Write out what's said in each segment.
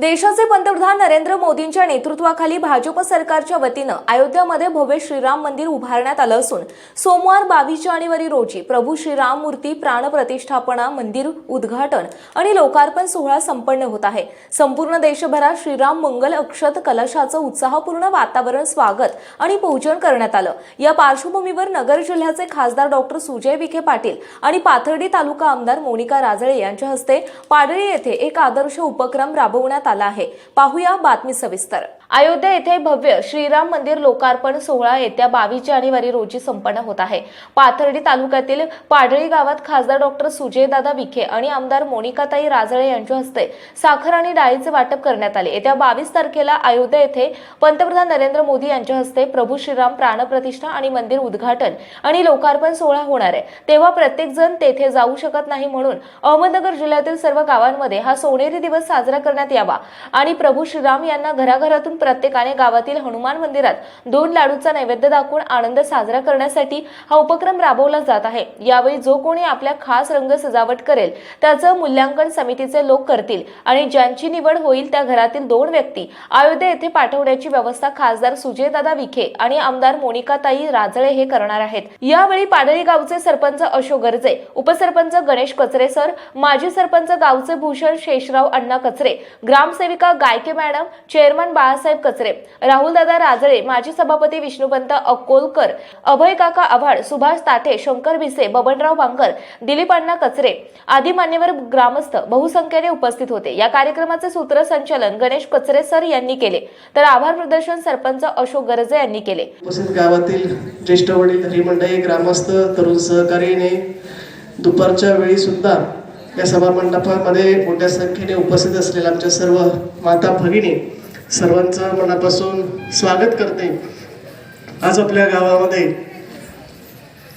देशाचे पंतप्रधान नरेंद्र मोदींच्या नेतृत्वाखाली भाजप सरकारच्या वतीनं अयोध्यामध्ये भव्य श्रीराम मंदिर उभारण्यात आलं असून सोमवार बावीस जानेवारी रोजी प्रभू श्रीराम मूर्ती प्राणप्रतिष्ठापना मंदिर उद्घाटन आणि लोकार्पण सोहळा संपन्न होत आहे. संपूर्ण देशभरात श्रीराम मंगल अक्षत कलशाचं उत्साहपूर्ण वातावरण स्वागत आणि पूजन करण्यात आलं. या पार्श्वभूमीवर नगर जिल्ह्याचे खासदार डॉक्टर सुजय विखे पाटील आणि पाथर्डी तालुका आमदार मोनिका राजळे यांच्या हस्ते पाडळी येथे एक आदर्श उपक्रम राबवण्यात आला आहे. पाहूया बातमी सविस्तर. अयोध्या येथे भव्य श्रीराम मंदिर लोकार्पण सोहळा येत्या बावीस जानेवारी रोजी संपन्न होत आहे. पाथर्डी तालुक्यातील पाडळी गावात खासदार डॉक्टर सुजयदादा विखे आणि आमदार मोनिकाताई राजळे यांच्या हस्ते साखर आणि डाळीचे वाटप करण्यात आले. येत्या बावीस तारखेला अयोध्या येथे पंतप्रधान नरेंद्र मोदी यांच्या हस्ते प्रभू श्रीराम प्राणप्रतिष्ठा आणि मंदिर उद्घाटन आणि लोकार्पण सोहळा होणार आहे. तेव्हा प्रत्येक जण तेथे जाऊ शकत नाही म्हणून अहमदनगर जिल्ह्यातील सर्व गावांमध्ये हा सोनेरी दिवस साजरा करण्यात यावा आणि प्रभू श्रीराम यांना घराघरातून प्रत्येकाने गावातील हनुमान मंदिरात दोन लाडूचा नैवेद्य दाखवून आनंद साजरा करण्यासाठी हा उपक्रम राबवला जात आहे. यावेळी जो कोणी आपल्या खास रंग सजावट करेल त्याचं मूल्यांकन समितीचे लोक करतील आणि ज्यांची निवड होईल त्या घरातील दोन व्यक्ती अयोध्या येथे पाठवण्याची व्यवस्था खासदार सुजयदादा विखे आणि आमदार मोनिकाताई राजळे हे करणार आहेत. यावेळी पाडळी गावचे सरपंच अशोक गर्जे उपसरपंच गणेश कचरे सर माजी सरपंच गावचे भूषण शेषराव अण्णा कचरे ग्रामसेविका गायके मॅडम चेअरमन बाळासाहेब बाळासाहेब कचरे. राहुलदादा राजळे माजी सभापती विष्णुपंत अकोलकर अभय काका आव्हाड सुभाष ताठे शंकर भिसे बबनराव बांगर दिलीप अण्णा कचरे आदी मान्यवर ग्रामस्थ बहुसंख्येने उपस्थित होते. या कार्यक्रमाचे सूत्रसंचालन गणेश कचरे सर यांनी केले. तर आभार प्रदर्शन सरपंच अशोक गरजे यांनी केले. गावातील ज्येष्ठ वडील मंडळी ग्रामस्थ तरुण सहकार्याने दुपारच्या वेळी सुद्धा या सभामंडपामध्ये मोठ्या संख्येने उपस्थित असलेल्या आमच्या सर्व माता भगिनी सर्वांचं मनापासून स्वागत करते. आज आपल्या गावामध्ये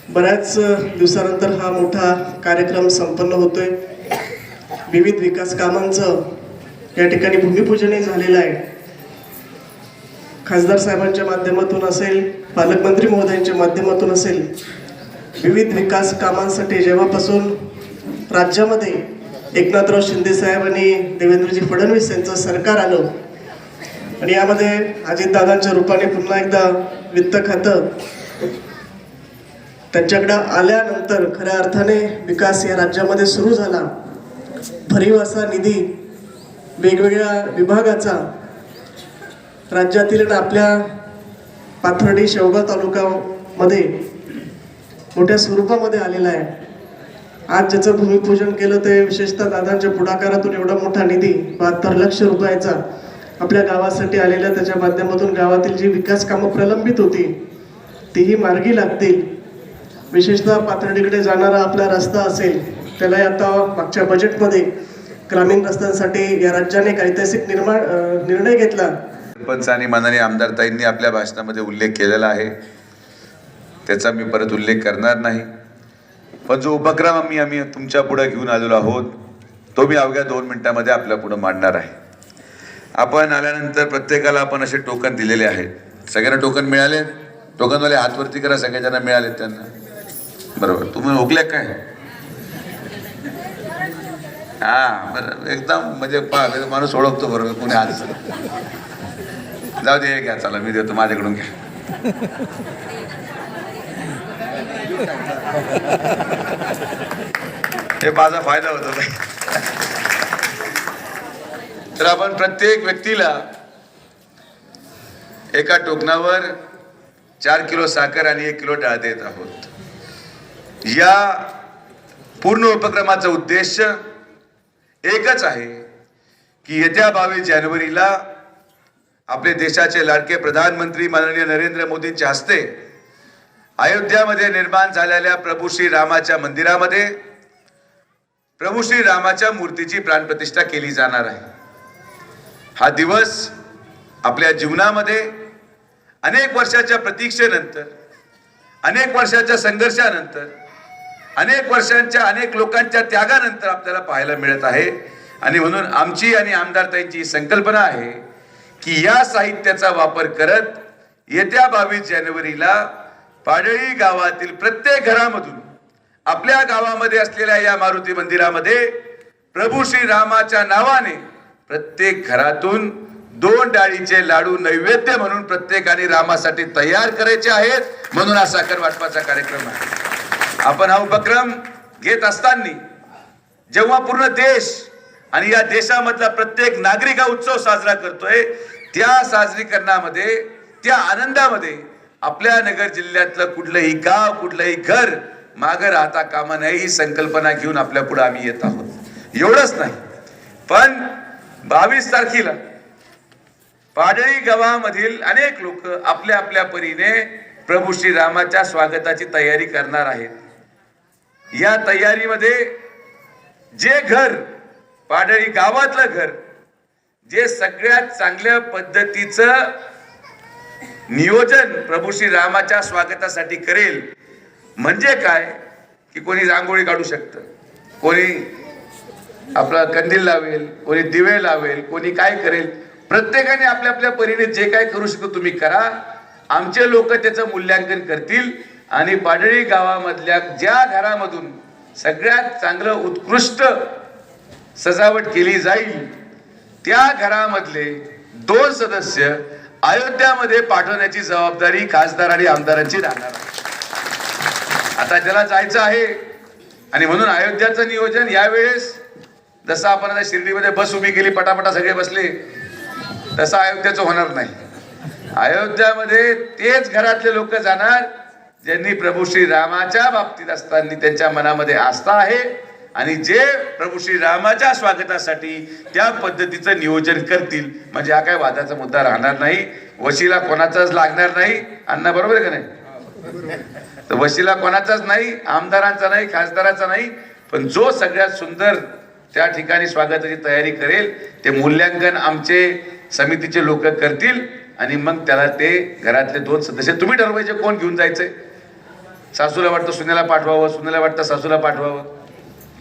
बऱ्याच दिवसानंतर हा मोठा कार्यक्रम संपन्न होतोय. विविध विकास कामांचं या ठिकाणी भूमिपूजनही झालेलं आहे. खासदार साहेबांच्या माध्यमातून असेल पालकमंत्री महोदयांच्या माध्यमातून असेल विविध विकास कामांसाठी जेव्हापासून राज्यामध्ये एकनाथराव शिंदे साहेब आणि देवेंद्रजी फडणवीस यांचं सरकार आलं आणि यामध्ये अजितदादांच्या रूपाने पुन्हा एकदा वित्त खातं. त्यांच्याकडं आल्यानंतर खऱ्या अर्थाने विकास या राज्यामध्ये सुरू झाला. भरीव असा निधी वेगवेगळ्या विभागाचा राज्यातील आणि आपल्या पाथर्डी शेवगाव तालुक्यामध्ये मोठ्या स्वरूपामध्ये आलेला आहे. आज ज्याचं भूमिपूजन केलं ते विशेषतः दादांच्या पुढाकारातून एवढा मोठा निधी बहात्तर लक्ष रुपयाचा आपल्या गावासाठी आलेल्या त्याच्या माध्यमातून गावातील जी विकास कामं प्रलंबित होती तीही मार्गी लागतील. विशेषतः पाथर्डीकडे जाणारा आपला रस्ता असेल त्यालाही आता मागच्या बजेटमध्ये ग्रामीण रस्त्यांसाठी या राज्याने एक ऐतिहासिक निर्माण निर्णय घेतला. सरपंच आणि माननीय आमदारताईंनी आपल्या भाषणामध्ये उल्लेख केलेला आहे. त्याचा मी परत उल्लेख करणार नाही. पण जो उपक्रम आम्ही आम्ही तुमच्यापुढे घेऊन आलेलो आहोत तो मी अवघ्या दोन मिनिटामध्ये आपल्या पुढे मांडणार आहे. आपण आल्यानंतर प्रत्येकाला आपण असे टोकन दिलेले आहेत. सगळ्यांना टोकन मिळाले? टोकनवाले हातवरती करा सगळ्यांना मिळाले त्यांना. बरोबर. तुम्ही ओकल्या काय? हा बरं. एकदम म्हणजे पहा माणूस ओळखतो बरोबर कोणी हात. जाऊ दे हे घ्या चला मी देतो माझ्याकडून घ्या. हे माझा फायदा होतो. तर आपण प्रत्येक व्यक्तीला एका टोकनावर चार किलो साखर आणि एक किलो डाळ देत आहोत. या पूर्ण उपक्रमाचा उद्देश एकच आहे की येत्या बावीस जानेवारीला आपले देशाचे लाडके प्रधानमंत्री माननीय नरेंद्र मोदींच्या हस्ते अयोध्यामध्ये निर्माण झालेल्या प्रभू श्री रामाच्या मंदिरामध्ये प्रभू श्री रामाच्या मूर्तीची प्राणप्रतिष्ठा केली जाणार आहे. हा दिवस आपल्या जीवनामध्ये अनेक वर्षाच्या प्रतीक्षेनंतर अनेक वर्षाच्या संघर्षानंतर अनेक वर्षांच्या अनेक लोकांच्या त्यागानंतर आपल्याला पाहायला मिळत आहे. आणि म्हणून आमची आणि आमदारताईंची ही संकल्पना आहे की या साहित्याचा वापर करत येत्या बावीस जानेवारीला पाडळी गावातील प्रत्येक घरामधून आपल्या गावामध्ये असलेल्या या मारुती मंदिरामध्ये प्रभू श्री रामाच्या नावाने प्रत्येक घरातून दोन डाळीचे लाडू नैवेद्य म्हणून प्रत्येकाने रामासाठी तयार करायचे आहेत म्हणून हा साखर वाटपाचा कार्यक्रम आहे. आपण हा उपक्रम घेत असताना जेव्हा पूर्ण देश आणि या देशामधला प्रत्येक नागरिक हा उत्सव साजरा करतोय त्या साजरीकरणामध्ये त्या आनंदामध्ये आपल्या नगर जिल्ह्यातलं कुठलंही गाव कुठलंही घर मागं राहता कामा नये ही संकल्पना घेऊन आपल्या पुढे आम्ही येत आहोत. एवढंच नाही. पण बावीस तारखेला पाडळी गावामधील अनेक लोक आपल्या आपल्या परीने प्रभू श्रीरामाच्या स्वागताची तयारी करणार आहेत. या तयारीमध्ये जे घर पाडळी गावातलं घर जे सगळ्यात चांगल्या पद्धतीचं नियोजन प्रभू श्रीरामाच्या स्वागतासाठी करेल म्हणजे काय? की कोणी रांगोळी काढू शकतं कोणी आपला कंदील लावेल कोणी दिवे लावेल कोणी काय करेल प्रत्येकाने आपल्या आपल्या परीने जे काय करू शकतो तुम्ही करा. आमचे लोक त्याचं मूल्यांकन करतील आणि पाडळी गावामधल्या ज्या घरामधून सगळ्यात चांगलं उत्कृष्ट सजावट केली जाईल त्या घरामधले दोन सदस्य अयोध्यामध्ये पाठवण्याची जबाबदारी खासदार आणि आमदारांची राहणार आहे आता ज्याला जायचं आहे आणि म्हणून अयोध्याचं नियोजन यावेळेस जसं आपण आता शिर्डीमध्ये बस उभी केली पटापटा सगळे बसले तसं अयोध्याचं होणार नाही. अयोध्यामध्ये तेच घरातले लोक जाणार ज्यांनी प्रभू श्री रामाच्या बाबतीत असताना त्यांच्या मनामध्ये आस्था आहे आणि जे प्रभू श्री रामाच्या स्वागतासाठी त्या पद्धतीचं नियोजन करतील. म्हणजे हा काय वादाचा मुद्दा राहणार नाही. वशीला कोणाचाच लागणार नाही. अण्णा बरोबर आहे का नाही? तर वशीला कोणाचाच नाही आमदारांचा नाही खासदाराचा नाही. पण जो सगळ्यात सुंदर त्या ठिकाणी स्वागताची तयारी करेल. ते मूल्यांकन आमचे समितीचे लोक करतील आणि मग त्याला ते घरातले दोन सदस्य तुम्ही ठरवायचे कोण घेऊन जायचंय? सासूला वाटतं सुनेला पाठवावं सुनेला वाटतं सासूला पाठवावं.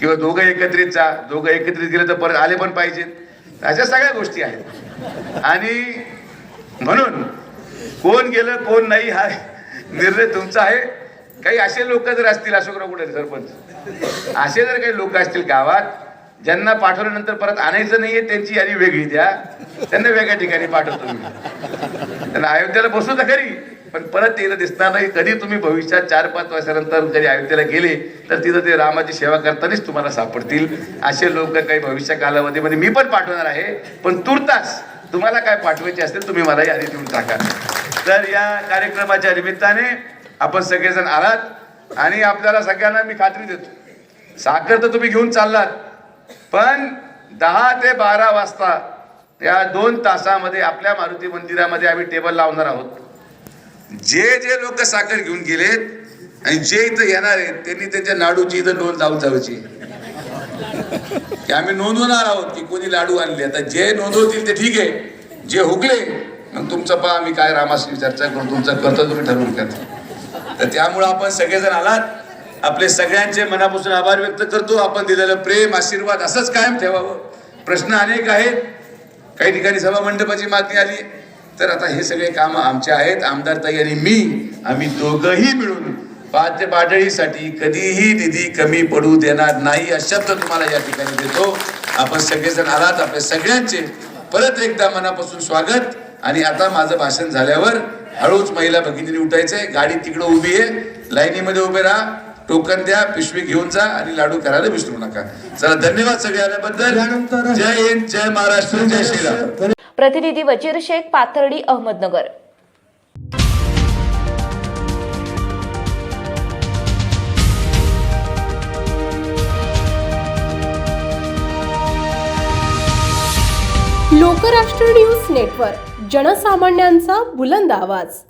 किंवा दोघं एकत्रित जा दोघं एकत्रित गेले तर परत आले पण पाहिजेत. अशा सगळ्या गोष्टी आहेत. आणि म्हणून कोण गेलं कोण नाही हा निर्णय तुमचा आहे. काही असे लोक जर असतील अशोकराव कुठे सरपंच? असे जर काही लोक असतील गावात ज्यांना पाठवल्यानंतर परत आणायचं नाहीये त्यांची यादी वेगळी द्या. त्यांना वेगळ्या ठिकाणी पाठवतो मी. त्यांना अयोध्येला बसू तर खरी पण परत तिथं दिसणार नाही. कधी तुम्ही भविष्यात चार पाच वर्षानंतर कधी अयोध्येला गेले तर तिथं ते रामाची सेवा करतानाच तुम्हाला सापडतील. असे लोक काही भविष्य कालावधीमध्ये मी पण पाठवणार आहे पण तुर्तास तुम्हाला काय पाठवायचे असतील तुम्ही मला यादी देऊन टाका. तर या कार्यक्रमाच्या निमित्ताने आपण सगळेजण आलात आणि आपल्याला सगळ्यांना मी खात्री देतो. साखर तर तुम्ही घेऊन चाललात पण दहा ते बारा वाजता या दोन तासामध्ये आपल्या मारुती मंदिरामध्ये आम्ही टेबल लावणार आहोत. जे जे लोक साखर घेऊन गेलेत आणि जे इथं येणार आहेत त्यांनी त्यांच्या लाडूची इथं नोंद लावून जावायची आम्ही नोंदवणार आहोत की कोणी लाडू आणले. आता जे नोंदवतील ते ठीक आहे. जे हुकले मग तुमचं पहा आम्ही काय रामाशी चर्चा करू तुमचं करतो तुम्ही ठरवून करता तर त्यामुळं आपण सगळेजण आलात. आपले सगळ्यांचे मनापासून आभार व्यक्त करतो. आपण दिलेलं प्रेम आशीर्वाद असंच कायम ठेवावं. प्रश्न अनेक आहेत. काही ठिकाणी सभा मंडपाची मागणी आली. तर आता हे सगळे कामं आमचे आहेत. आमदार ताई आणि मी आम्ही दोघंही मिळून पाच पाडळीसाठी कधीही निधी कमी पडू देणार नाही हा शब्द तुम्हाला या ठिकाणी देतो. आपण सगळेजण आलात. आपल्या सगळ्यांचे परत एकदा मनापासून स्वागत. आणि आता माझं भाषण झाल्यावर हळूच महिला भगिनीने उठायचंय. गाडी तिकडं उभी आहे. लाईनीमध्ये उभे राहा. टोकन द्या पिशवी घेऊन जा आणि लाडू करायला विसरू नका. चला धन्यवाद सगळे आल्याबद्दल. जय हिंद जय महाराष्ट्र जय श्रीराम. प्रतिनिधी वजीर शेख पाथर्डी अहमदनगर. लोकराष्ट्र न्यूज नेटवर्क जनसामान्यांचा बुलंद आवाज.